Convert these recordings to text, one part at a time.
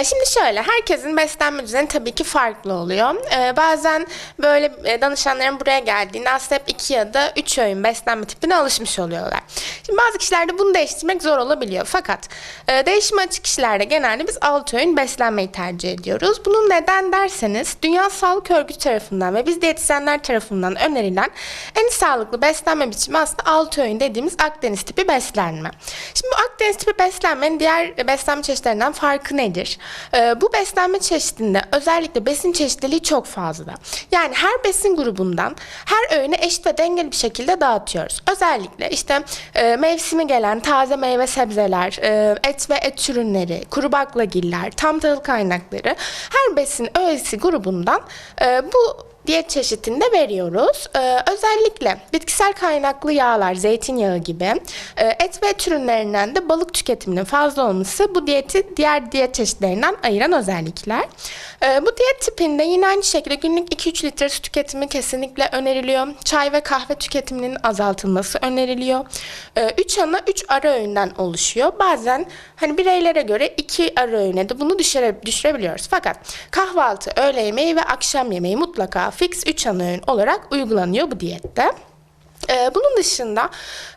Ee, şimdi şöyle, herkesin beslenme düzeni tabii ki farklı oluyor. Ee, bazen böyle e, danışanların buraya geldiğinde aslında hep iki ya da üç öğün beslenme tipine alışmış oluyorlar. Şimdi bazı kişilerde bunu değiştirmek zor olabiliyor. Fakat e, değişime açık kişilerde genelde biz altı öğün beslenmeyi tercih ediyoruz. Bunun neden derseniz Dünya Sağlık Örgütü tarafından ve biz diyetisyenler tarafından önerilen en sağlıklı beslenme biçimi aslında altı öğün dediğimiz Akdeniz tipi beslenme. Şimdi bu Akdeniz tipi beslenmenin diğer beslenme çeşitlerinden farkı nedir? Ee, bu beslenme çeşidinde özellikle besin çeşitliliği çok fazla. Yani her besin grubundan her öğüne eşit ve dengeli bir şekilde dağıtıyoruz. Özellikle işte e, mevsimi gelen taze meyve sebzeler, e, et ve et ürünleri, kuru baklagiller, tam tahıl kaynakları her besin öğesi grubundan e, bu diyet çeşitinde veriyoruz. Ee, özellikle bitkisel kaynaklı yağlar, zeytinyağı gibi e, et ve et ürünlerinden de balık tüketiminin fazla olması bu diyeti diğer diyet çeşitlerinden ayıran özellikler. Ee, bu diyet tipinde yine aynı şekilde günlük 2-3 litre su tüketimi kesinlikle öneriliyor. Çay ve kahve tüketiminin azaltılması öneriliyor. 3 ana 3 ara öğünden oluşuyor. Bazen hani bireylere göre 2 ara öğüne de bunu düşüre, düşürebiliyoruz. Fakat kahvaltı, öğle yemeği ve akşam yemeği mutlaka fix 3 ana öğün olarak uygulanıyor bu diyette. Ee, bunun dışında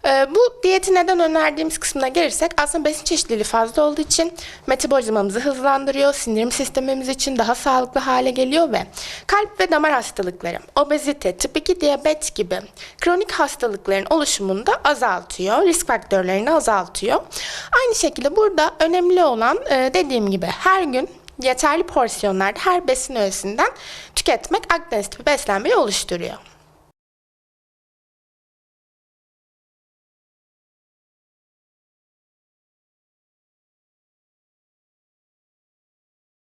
e, bu diyeti neden önerdiğimiz kısmına gelirsek aslında besin çeşitliliği fazla olduğu için metabolizmamızı hızlandırıyor, sindirim sistemimiz için daha sağlıklı hale geliyor ve kalp ve damar hastalıkları, obezite, tip 2 diyabet gibi kronik hastalıkların oluşumunu da azaltıyor, risk faktörlerini azaltıyor. Aynı şekilde burada önemli olan e, dediğim gibi her gün yeterli porsiyonlarda her besin öğesinden tüketmek Akdeniz tipi beslenmeyi oluşturuyor.